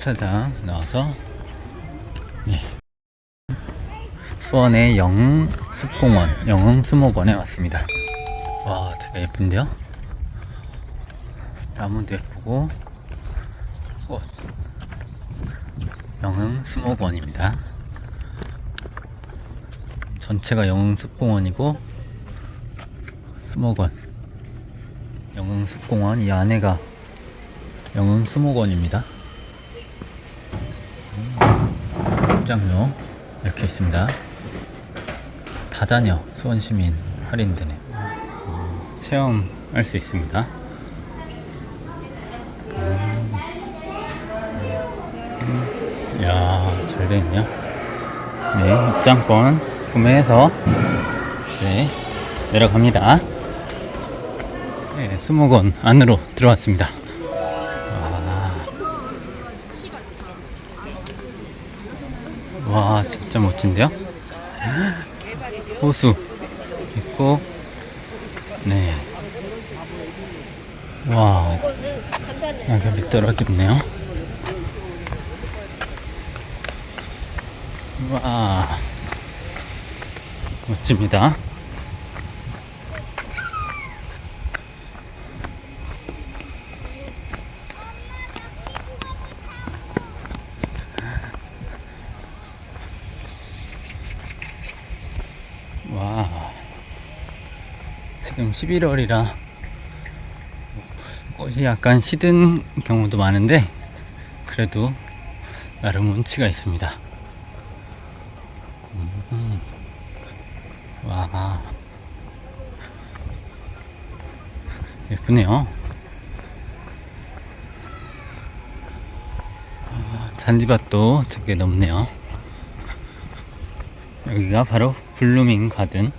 주차장 나와서 네. 수원의 영숲공원, 영흥수목원에 왔습니다. 와, 되게 예쁜데요? 나무도 예쁘고 꽃. 영흥수목원입니다. 전체가 영흥숲공원이고 수목원. 영흥숲공원 이 안에가 영흥수목원입니다. 입장료 이렇게 있습니다. 다자녀 수원시민 할인되네. 음, 체험할 수 있습니다. 음, 이야 잘 되네요. 네 입장권 구매해서 이제 내려갑니다. 네, 수목원 안으로 들어왔습니다. 진짜 멋진데요? 호수 있고 네. 와 낙엽이 떨어지네요. 와 멋집니다. 11월이라 꽃이 약간 시든 경우도 많은데 그래도 나름 운치가 있습니다. 음, 와 예쁘네요. 아, 잔디밭도 되게 넓네요. 여기가 바로 블루밍 가든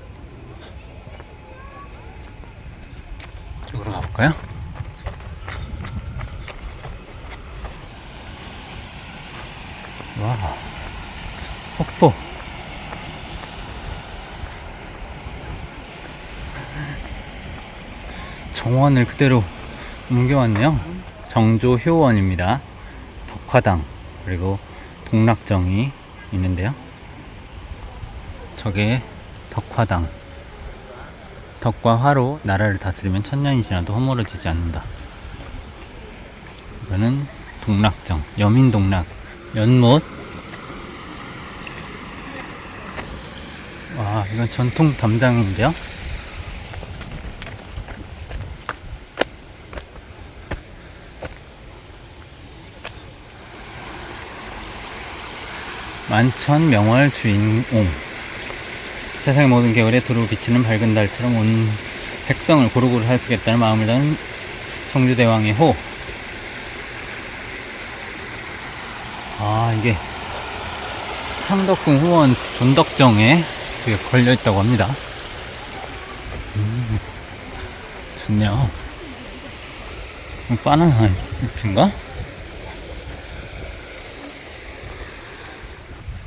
쪽으로 가 볼까요? 와 폭포. 정원을 그대로 옮겨왔네요. 정조 효원입니다. 덕화당 그리고 동락정이 있는데요. 저게 덕화당. 덕과 화로 나라를 다스리면 천년이 지나도 허물어지지 않는다. 이거는 동락정, 여민동락, 연못. 와, 이건 전통 담장인데요. 만천 명월 주인공. 세상의 모든 계열에 두루 비치는 밝은 달처럼 온 백성을 고루고루 살피겠다는 마음을 담은 성주대왕의 호. 아, 이게 창덕궁 후원 존덕정에 그게 걸려 있다고 합니다. 음, 좋네요. 음, 바나나 잎인가?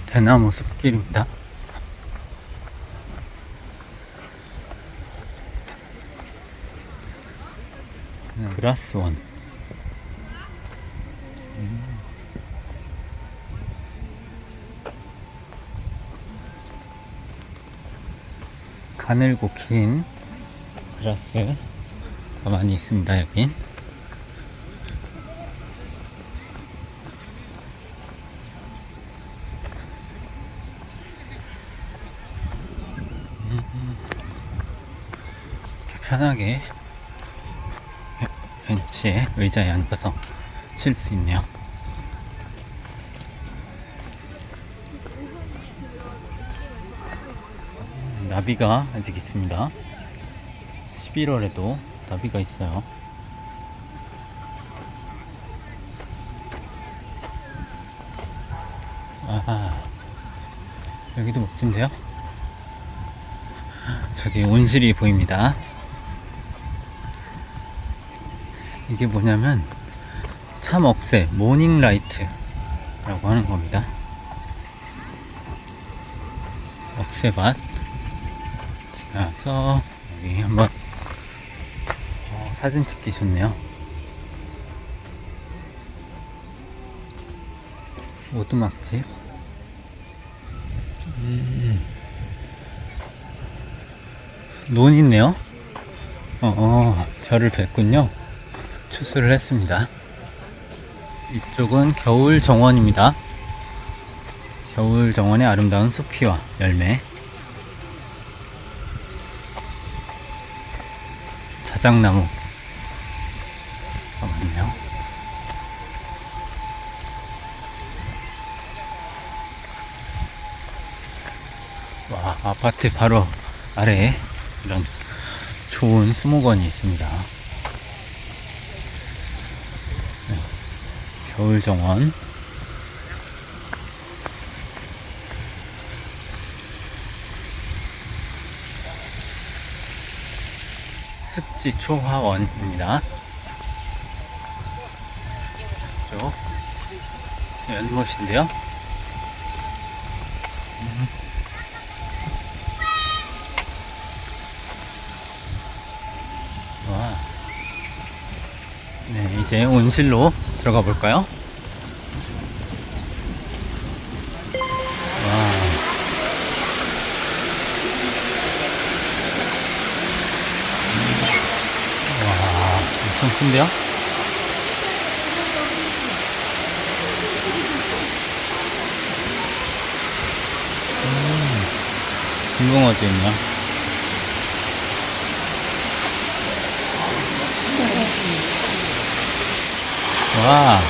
대나무 숲길입니다. 그라스원. 음. 가늘고 긴 그라스가 많이 있습니다, 여긴. 음. 이렇게 편하게 벤치에 의자에 앉아서 쉴 수 있네요. 나비가 아직 있습니다. 11월에도 나비가 있어요. 아, 여기도 멋진데요? 저기 온실이 보입니다. 이게 뭐냐면 참억새 모닝라이트라고 하는 겁니다. 억새밭 지나서 여기 한번 어, 사진 찍기 좋네요. 오두막집. 음. 논 있네요. 어, 어, 별을 뵀군요. 추수를 했습니다. 이쪽은 겨울 정원입니다. 겨울 정원의 아름다운 숲이와 열매. 자작나무. 잠깐만요. 와, 아파트 바로 아래에 이런 좋은 수목원이 있습니다. 겨울 정원. 습지 초화원입니다. 쪽 연못인데요. 와. 네, 이제 온실로 들어가 볼까요? 와. 와, 엄청 큰데요? 음, 금붕어도 있네요. 와.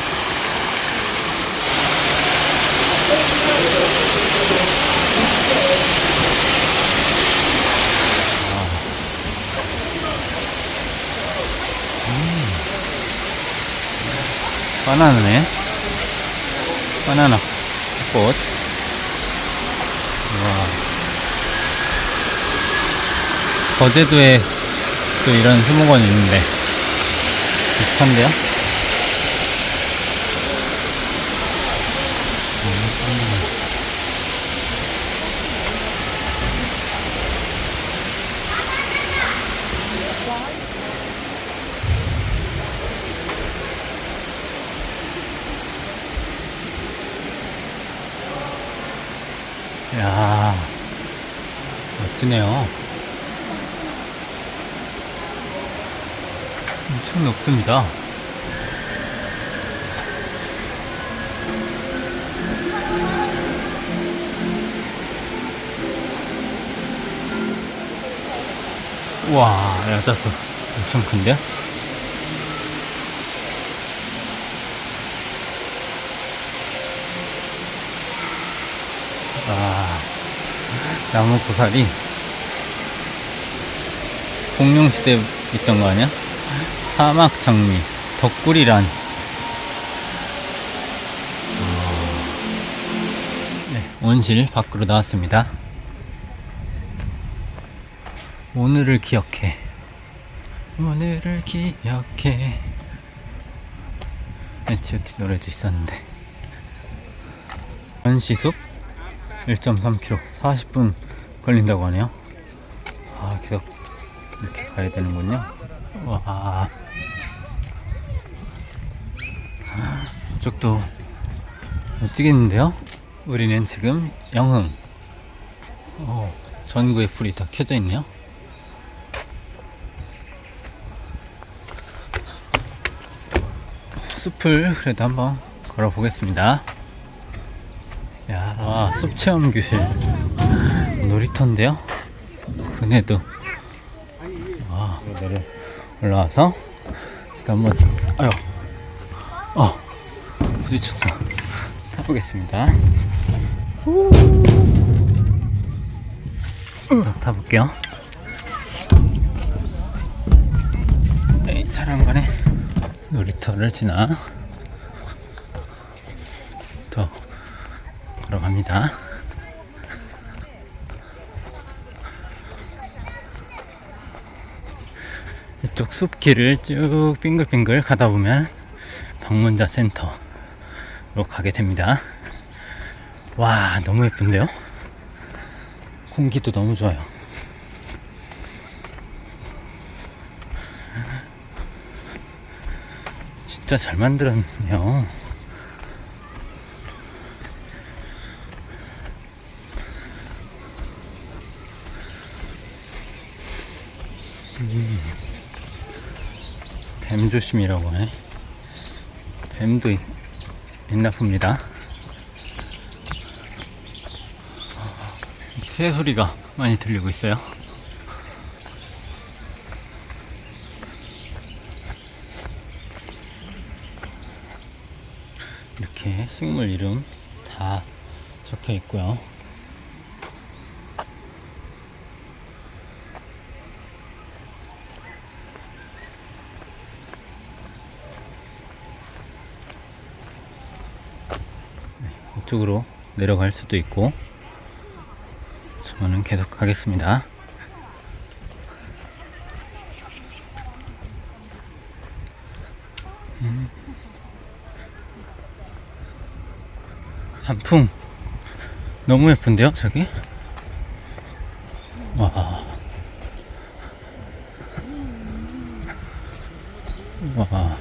바나나네. 바나나 꽃. 와. 거제도에 또 이런 수목원이 있는데 비슷한데요? 야 멋지네요. 엄청 높습니다. 와, 여자수 엄청 큰데요? 아, 나무 고사리. 공룡시대 있던 거 아니야? 사막 장미, 덕구리란. 네, 온실 밖으로 나왔습니다. 오늘을 기억해. 오늘을 기억해. H.O.T 노래도 있었는데. 연시숲 1.3km 40분 걸린다고 하네요. 아, 이렇게 가야 되는군요. 와. 이쪽도 멋지겠는데요? 우리는 지금 영흥. 어, 전구의 불이 다 켜져 있네요. 숲을 그래도 한번 걸어 보겠습니다. 야, 숲 체험 교실 놀이터인데요. 그네도 아, 내려 올라와서 일단 한번 아유, 어, 부딪혔어. 타보겠습니다. 후. 어, 타볼게요. 네, 차량관에 놀이터를 지나 더 걸어갑니다. 이쪽 숲길을 쭉 빙글빙글 가다 보면 방문자 센터로 가게 됩니다. 와, 너무 예쁜데요? 공기도 너무 좋아요. 진짜 잘 만들었네요. 뱀 조심이라고 하네. 뱀도 있, 있나 봅니다. 새 소리가 많이 들리고 있어요. 이렇게 식물 이름 다 적혀 있고요. 쪽으로 내려갈 수도 있고 저는 계속 가겠습니다. 음. 단풍 너무 예쁜데요, 저기? 와. 와.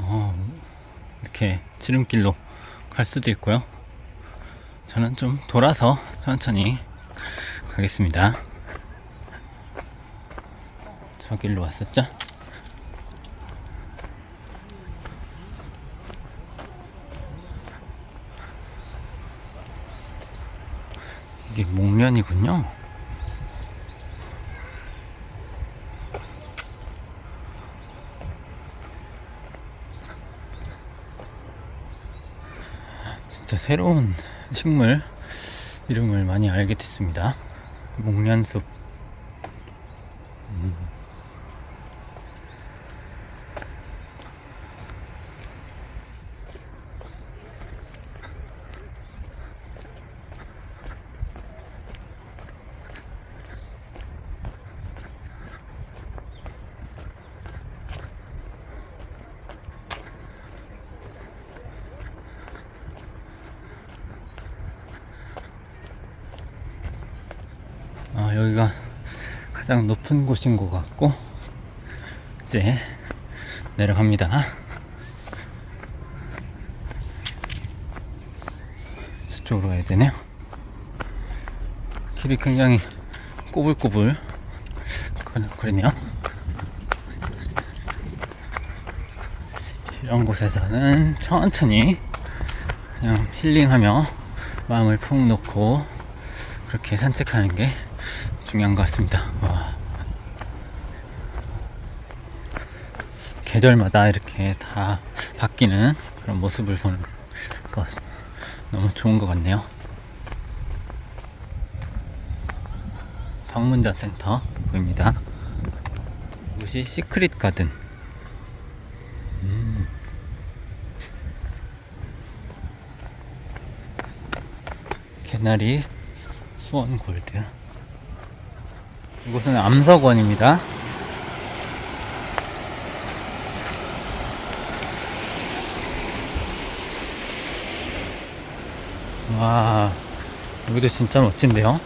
어, 이렇게 지름길로 갈 수도 있고요. 저는 좀 돌아서 천천히 가겠습니다. 저 길로 왔었죠? 이게 목련이군요. 진짜 새로운 식물 이름을 많이 알게 됐습니다. 목련숲. 여기가 가장 높은 곳인 것 같고, 이제 내려갑니다. 저쪽으로 가야 되네요. 길이 굉장히 꼬불꼬불 거- 거리네요. 이런 곳에서는 천천히 그냥 힐링하며 마음을 푹 놓고 그렇게 산책하는 게 중요한 것 같습니다. 와. 계절마다 이렇게 다 바뀌는 그런 모습을 보는 것 너무 좋은 것 같네요. 방문자 센터 보입니다. 이곳이 시크릿 가든. 음. 개나리 수원 골드. 이곳은 암석원입니다. 와, 여기도 진짜 멋진데요?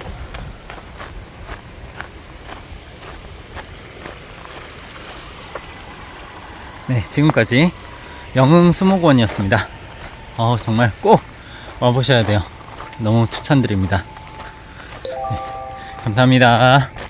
네, 지금까지 영흥수목원이었습니다. 어, 정말 꼭 와보셔야 돼요. 너무 추천드립니다. 네, 감사합니다.